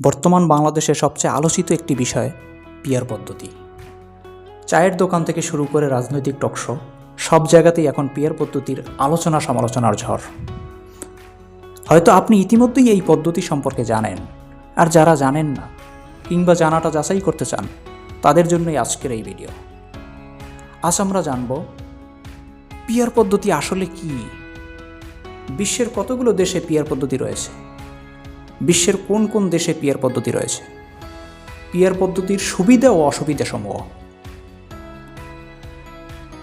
বর্তমান বাংলাদেশের সবচেয়ে আলোচিত একটি বিষয় পিয়ার পদ্ধতি। চায়ের দোকান থেকে শুরু করে রাজনৈতিক টকশো সব জায়গাতেই এখন পিয়ার পদ্ধতির আলোচনা সমালোচনার ঝড়। হয়তো আপনি ইতিমধ্যেই এই পদ্ধতি সম্পর্কে জানেন, আর যারা জানেন না, কিংবা জানাটা যাচাই করতে চান, তাদের জন্যই আজকের এই ভিডিও। আজ আমরা জানব, পিয়ার পদ্ধতি আসলে কি? বিশ্বের কতগুলো দেশে পিয়ার পদ্ধতি রয়েছে? বিশ্বের কোন কোন দেশে পিয়ার পদ্ধতি রয়েছে? পিয়ার পদ্ধতির সুবিধা ও অসুবিধা সমূহ।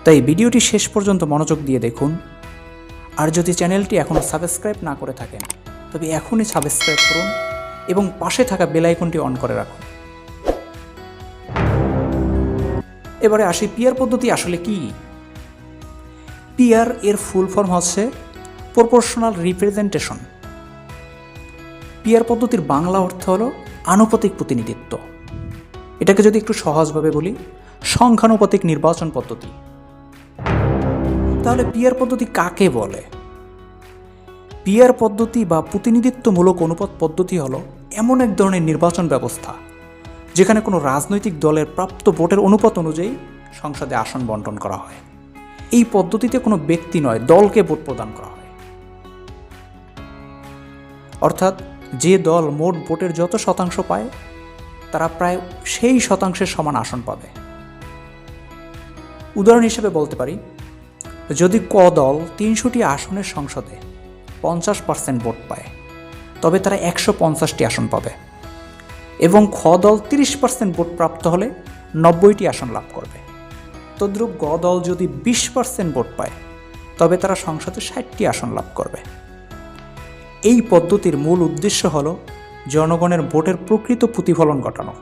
তাই ভিডিওটি শেষ পর্যন্ত মনোযোগ দিয়ে দেখুন। আর যদি চ্যানেলটি এখনও সাবস্ক্রাইব না করে থাকেন, তবে এখনই সাবস্ক্রাইব করুন এবং পাশে থাকা বেল আইকনটি অন করে রাখুন। এবারে আসি, পিয়ার পদ্ধতি আসলে কি? পিয়ার এর ফুল ফর্ম হচ্ছে প্রপোর্শনাল রিপ্রেজেন্টেশন। পিয়ার পদ্ধতির বাংলা অর্থ হলো আনুপাতিক প্রতিনিধিত্ব। এটাকে যদি একটু সহজভাবে বলি, সংখ্যানুপাতিক নির্বাচন পদ্ধতি। তাহলে পিয়ার পদ্ধতি কাকে বলে? পিয়ার পদ্ধতি বা প্রতিনিধিত্বমূলক অনুপাত পদ্ধতি হলো এমন এক ধরনের নির্বাচন ব্যবস্থা, যেখানে কোনো রাজনৈতিক দলের প্রাপ্ত ভোটের অনুপাত অনুযায়ী সংসদে আসন বন্টন করা হয়। এই পদ্ধতিতে কোনো ব্যক্তি নয়, দলকে ভোট প্রদান করা হয়। অর্থাৎ যে দল মোট ভোটের যত শতাংশ পায়, তারা প্রায় সেই শতাংশের সমান আসন পাবে। উদাহরণ হিসেবে বলতে পারি, যদি ক দল তিনশোটি আসনের সংসদে পঞ্চাশ পার্সেন্ট ভোট পায়, তবে তারা একশো পঞ্চাশটি আসন পাবে এবং খ দল তিরিশ পার্সেন্ট ভোট প্রাপ্ত হলে নব্বইটি আসন লাভ করবে। তদ্রূপ গ দল যদি বিশ পার্সেন্ট ভোট পায়, তবে তারা সংসদে ষাটটি আসন লাভ করবে। এই পদ্ধতির মূল উদ্দেশ্য হল জনগণের ভোটের প্রকৃত প্রতিফলন ঘটানো,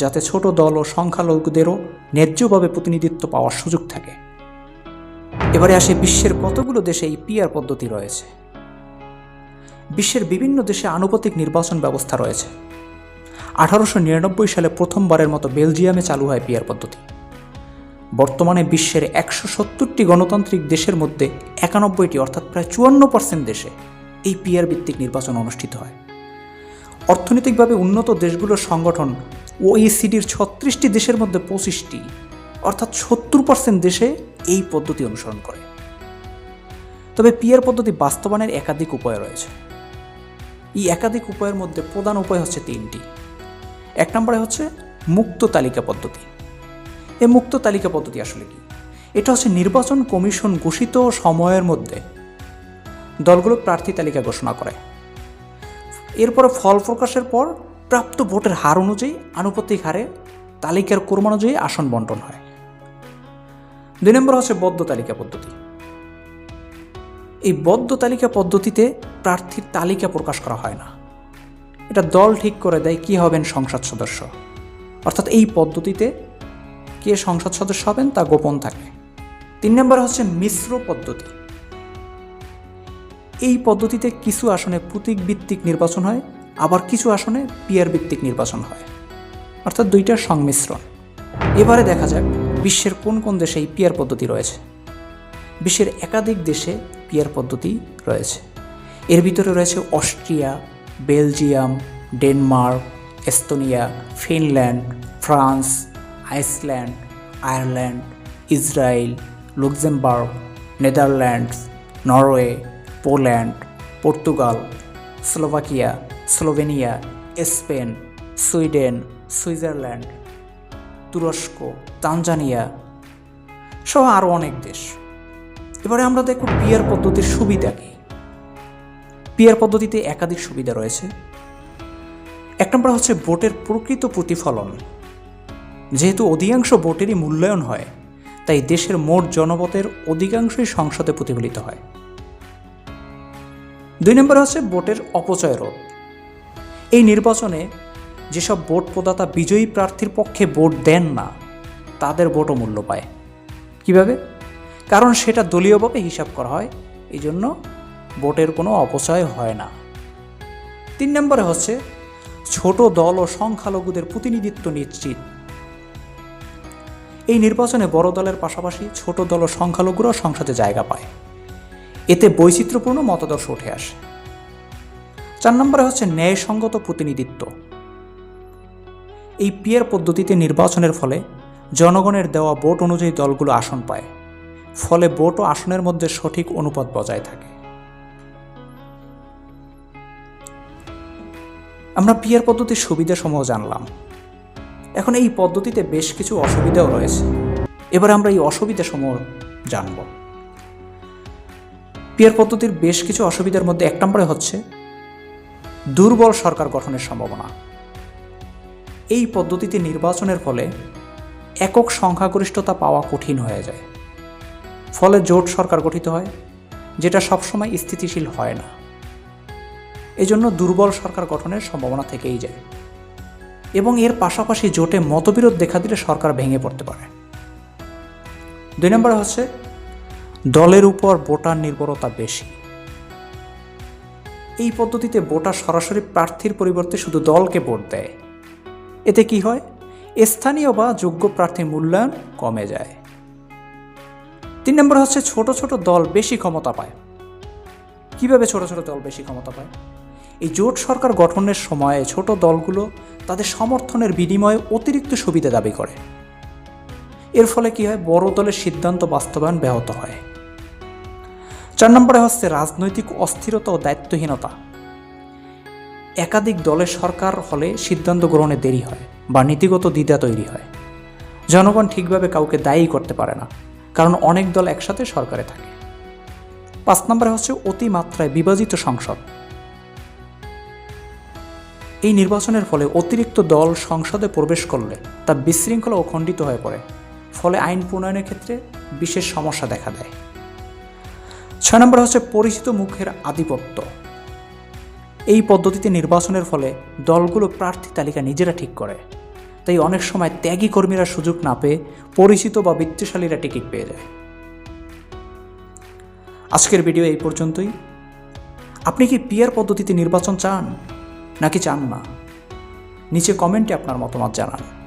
যাতে ছোট দল ও সংখ্যালঘুদেরও ন্যায্যভাবে প্রতিনিধিত্ব পাওয়ার সুযোগ থাকে। এবারে আসে বিশ্বের কতগুলো দেশে এই পিয়ার পদ্ধতি রয়েছে? বিশ্বের বিভিন্ন দেশে আনুপাতিক নির্বাচন ব্যবস্থা রয়েছে। আঠারোশো নিরানব্বই সালে প্রথমবারের মতো বেলজিয়ামে চালু হয় পিয়ার পদ্ধতি। বর্তমানে বিশ্বের একশো সত্তরটি গণতান্ত্রিক দেশের মধ্যে একানব্বইটি, অর্থাৎ প্রায় চুয়ান্ন পার্সেন্ট দেশে এই পিয়ার ভিত্তিক নির্বাচন অনুষ্ঠিত হয়। অর্থনৈতিকভাবে উন্নত দেশগুলোর সংগঠন ওইসিডির ছত্রিশটি দেশের মধ্যে পঁচিশটি, অর্থাৎ সত্তর পার্সেন্ট দেশে এই পদ্ধতি অনুসরণ করে। তবে পিয়ার পদ্ধতি বাস্তবায়নের একাধিক উপায় রয়েছে। এই একাধিক উপায়ের মধ্যে প্রধান উপায় হচ্ছে তিনটি। এক নম্বরে হচ্ছে মুক্ত তালিকা পদ্ধতি। এই মুক্ত তালিকা পদ্ধতি আসলে কি? এটা হচ্ছে নির্বাচন কমিশন ঘোষিত সময়ের মধ্যে দলগুলো প্রার্থী তালিকা ঘোষণা করে। এরপরে ফল প্রকাশের পর প্রাপ্ত ভোটের হার অনুযায়ী আনুপাতিক হারে তালিকার ক্রমানুযায়ী আসন বন্টন হয়। দুই নম্বর হচ্ছে বদ্ধ তালিকা পদ্ধতি। এই বদ্ধ তালিকা পদ্ধতিতে প্রার্থীর তালিকা প্রকাশ করা হয় না। এটা দল ঠিক করে দেয় কী হবেন সংসদ সদস্য। অর্থাৎ এই পদ্ধতিতে কে সংসদ সদস্য হবেন তা গোপন থাকে। তিন নম্বর হচ্ছে মিশ্র পদ্ধতি। এই পদ্ধতিতে কিছু আসনে প্রতীক ভিত্তিক নির্বাচন হয়, আবার কিছু আসনে পিয়ার ভিত্তিক নির্বাচন হয়। অর্থাৎ দুইটার সংমিশ্রণ। এবারে দেখা যাক বিশ্বের কোন কোন দেশে এই পিয়ার পদ্ধতি রয়েছে। বিশ্বের একাধিক দেশে পিয়ার পদ্ধতি রয়েছে। এর ভিতরে রয়েছে Austria, Belgium, Denmark, Estonia, Finland, France, Iceland, Ireland, Israel, Luxembourg, Netherlands, Norway Poland, Portugal, Slovakia, Slovenia, Spain, Sweden, Switzerland, তুরস্ক, তানজানিয়া সহ আরও অনেক দেশ। এবারে আমরা দেখব পিয়ার পদ্ধতির সুবিধা কী। পিয়ার পদ্ধতিতে একাধিক সুবিধা রয়েছে। এক নম্বর হচ্ছে ভোটের প্রকৃত প্রতিফলন। যেহেতু অধিকাংশ ভোটেরই মূল্যায়ন হয়, তাই দেশের মোট জনমতের অধিকাংশই সংসদে প্রতিফলিত হয়। দুই নম্বর হচ্ছে ভোটের অপচয় রোধ। এই নির্বাচনে যেসব ভোট প্রদাতা বিজয়ী প্রার্থীর পক্ষে ভোট দেন না, তাদের ভোটও মূল্য পায়। কীভাবে? কারণ সেটা দলীয়ভাবে হিসাব করা হয় এই জন্য ভোটের কোনো অপচয় হয় না। তিন নম্বরে হচ্ছে ছোট দল ও সংখ্যালঘুদের প্রতিনিধিত্ব নিশ্চিত। এই নির্বাচনে বড় দলের পাশাপাশি ছোট দল ও সংখ্যালঘুরাও সংসদে জায়গা পায়। এতে বৈচিত্র্যপূর্ণ মতাদর্শ উঠে আসে। চার নম্বরে হচ্ছে ন্যায়সঙ্গত প্রতিনিধিত্ব। এই পিয়ার পদ্ধতিতে নির্বাচনের ফলে জনগণের দেওয়া ভোট অনুযায়ী দলগুলো আসন পায়, ফলে ভোট ও আসনের মধ্যে সঠিক অনুপাত বজায় থাকে। আমরা পিয়ার পদ্ধতির সুবিধাসমূহ জানলাম। এখন এই পদ্ধতিতে বেশ কিছু অসুবিধাও রয়েছে। এবার আমরা এই অসুবিধাসমূহ জানব। পিয়ার পদ্ধতির বেশ কিছু অসুবিধার মধ্যে এক নম্বরে হচ্ছে দুর্বল সরকার গঠনের সম্ভাবনা। এই পদ্ধতিতে নির্বাচনের ফলে একক সংখ্যাগরিষ্ঠতা পাওয়া কঠিন হয়ে যায়। ফলে জোট সরকার গঠিত হয়, যেটা সবসময় স্থিতিশীল হয় না। এজন্য দুর্বল সরকার গঠনের সম্ভাবনা থেকেই যায়। এবং এর পাশাপাশি জোটে মতবিরোধ দেখা দিলে সরকার ভেঙে পড়তে পারে। দুই নম্বরে হচ্ছে দলের উপর ভোটার নির্ভরতা বেশি। এই পদ্ধতিতে ভোটার সরাসরি প্রার্থীর পরিবর্তে শুধু দলকে ভোট দেয়। এতে কি হয়? স্থানীয় বা যোগ্য প্রার্থীর মূল্যায়ন কমে যায়। তিন নম্বর হচ্ছে ছোট ছোট দল বেশি ক্ষমতা পায়। কীভাবে ছোট ছোট দল বেশি ক্ষমতা পায়? এই জোট সরকার গঠনের সময়ে ছোট দলগুলো তাদের সমর্থনের বিনিময়ে অতিরিক্ত সুবিধা দাবি করে। এর ফলে কি হয়? বড় দলের সিদ্ধান্ত বাস্তবায়ন ব্যাহত হয়। চার নম্বরে হচ্ছে রাজনৈতিক অস্থিরতা ও দায়িত্বহীনতা। একাধিক দলের সরকার হলে সিদ্ধান্ত গ্রহণে দেরি হয় বা নীতিগত দ্বিধা তৈরি হয়। জনগণ ঠিকভাবে কাউকে দায়ী করতে পারে না, কারণ অনেক দল একসাথে সরকারে থাকে। পাঁচ নম্বরে হচ্ছে অতিমাত্রায় বিভাজিত সংসদ। এই নির্বাচনের ফলে অতিরিক্ত দল সংসদে প্রবেশ করলে তা বিশৃঙ্খলা ও খণ্ডিত হয়ে পড়ে, ফলে আইন প্রণয়নের ক্ষেত্রে বিশেষ সমস্যা দেখা দেয়। ছয় নম্বর হচ্ছে পরিচিত মুখের আধিপত্য। এই পদ্ধতিতে নির্বাচনের ফলে দলগুলো প্রার্থী তালিকা নিজেরা ঠিক করে। তাই অনেক সময় ত্যাগী কর্মীরা সুযোগ না পেয়ে পরিচিত বা বিত্তশালীরা টিকিট পেয়ে যায়। আজকের ভিডিও এই পর্যন্তই। আপনি কি পিয়ার পদ্ধতিতে নির্বাচন চান? নাকি চান না? নিচে কমেন্টে আপনার মতামত জানান।